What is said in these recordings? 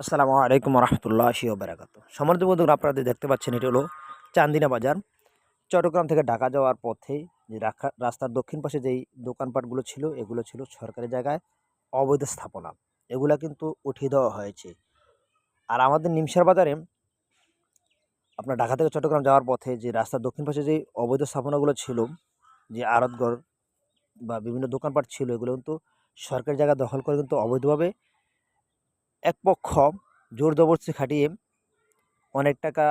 আসসালামু আলাইকুম রহমতুল্লাহ বারাকাত সমর্থ বন্ধুরা, আপনারা দেখতে পাচ্ছেন, এটি হলো চান্দিনা বাজার। চট্টগ্রাম থেকে ঢাকা যাওয়ার পথে যে রাস্তার দক্ষিণ পাশে যেই দোকানপাটগুলো ছিল, এগুলো ছিল সরকারি জায়গায় অবৈধ স্থাপনা। এগুলা কিন্তু উঠিয়ে দেওয়া হয়েছে। আর আমাদের নিমসার বাজারে আপনার ঢাকা থেকে চট্টগ্রাম যাওয়ার পথে যে রাস্তার দক্ষিণ পাশে যে অবৈধ স্থাপনাগুলো ছিল, যে আড়তঘর বা বিভিন্ন দোকানপাট ছিল, এগুলো কিন্তু সরকারি জায়গা দখল করে কিন্তু অবৈধভাবে এক পক্ষ জোর জবরদস্তি খাটিয়ে অনেক টাকা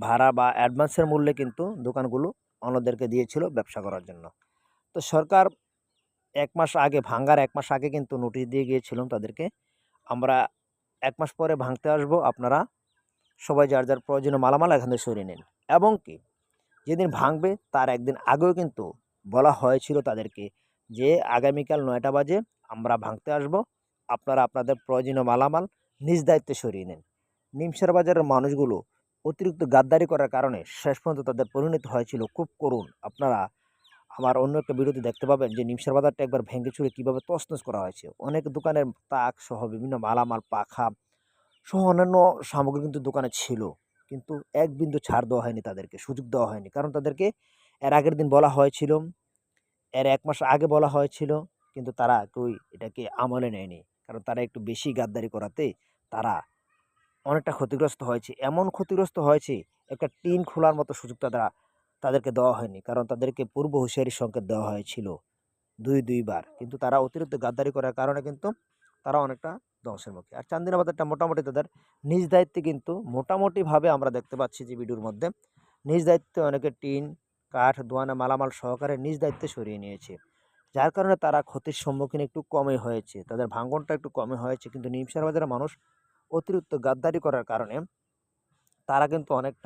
ভাড়া বা অ্যাডভান্সের মূল্যে কিন্তু দোকানগুলো অন্যদেরকে দিয়েছিল ব্যবসা করার জন্য। তো সরকার এক মাস আগে, ভাঙ্গার এক মাস আগে কিন্তু নোটিশ দিয়ে গিয়েছিলাম তাদেরকে, আমরা এক মাস পরে ভাঙতে আসব, আপনারা সবাই যার যার প্রয়োজনীয় মালামাল এখান থেকে সরিয়ে নিন। এবং কি, যেদিন ভাঙবে তার একদিন আগেও কিন্তু বলা হয়েছিল তাদেরকে যে আগামীকাল নয়টা বাজে আমরা ভাঙতে আসব আপনারা আপনাদের প্রয়োজনীয় মালামাল নিজ দায়িত্বে সরিয়ে নেন। নিমসার বাজারের মানুষগুলো অতিরিক্ত গাদ্দারি করার কারণে শেষ পর্যন্ত তাদের পরিণত হয়েছিল। খুব করুণ। আপনারা আমার অন্য একটা ভিডিওতে দেখতে পাবেন যে নিমসার বাজারটা একবার ভেঙে চুরে কীভাবে তছনছ করা হয়েছে। অনেক দোকানের তাক সহ বিভিন্ন মালামাল, পাখা সহ অন্যান্য সামগ্রী কিন্তু দোকানে ছিল। কিন্তু এক বিন্দু ছাড় দেওয়া হয়নি তাদেরকে, সুযোগ দেওয়া হয়নি। কারণ তাদেরকে এর আগের দিন বলা হয়েছিল, এর এক মাস আগে বলা হয়েছিল, কিন্তু তারা কেউই এটাকে আমলে নেয়নি। কারণ তারা একটু বেশি গাদ্দারি করাতে তারা অনেকটা ক্ষতিগ্রস্ত হয়েছে। এমন ক্ষতিগ্রস্ত হয়েছে, একটা টিন খোলার মতো সুযোগ তারা, তাদেরকে দেওয়া হয়নি। কারণ তাদেরকে পূর্ব হুঁশিয়ারি সংকেত দেওয়া হয়েছিল দুই, দুইবার। কিন্তু তারা অতিরিক্ত গাদ্দারি করার কারণে কিন্তু তারা অনেকটা ধ্বংসের মুখে। আর চান্দিনা বাজারটা মোটামুটি তাদের নিজ দায়িত্বে কিন্তু মোটামুটিভাবে আমরা দেখতে পাচ্ছি যে ভিডিওর মধ্যে, নিজ দায়িত্বে অনেকে টিন, কাঠ, দোয়ানা, মালামাল সহকারে নিজ দায়িত্বে সরিয়ে নিয়েছে। যার কারণে তারা ক্ষতির সম্মুখীন একটু কমে হয়েছে। তাদের ভাঙনটা একটু কমে হয়েছে। কিন্তু নিমসার বাজারের মানুষ অতিরিক্ত গাদ্দারি করার কারণে তারা কিন্তু অনেকটা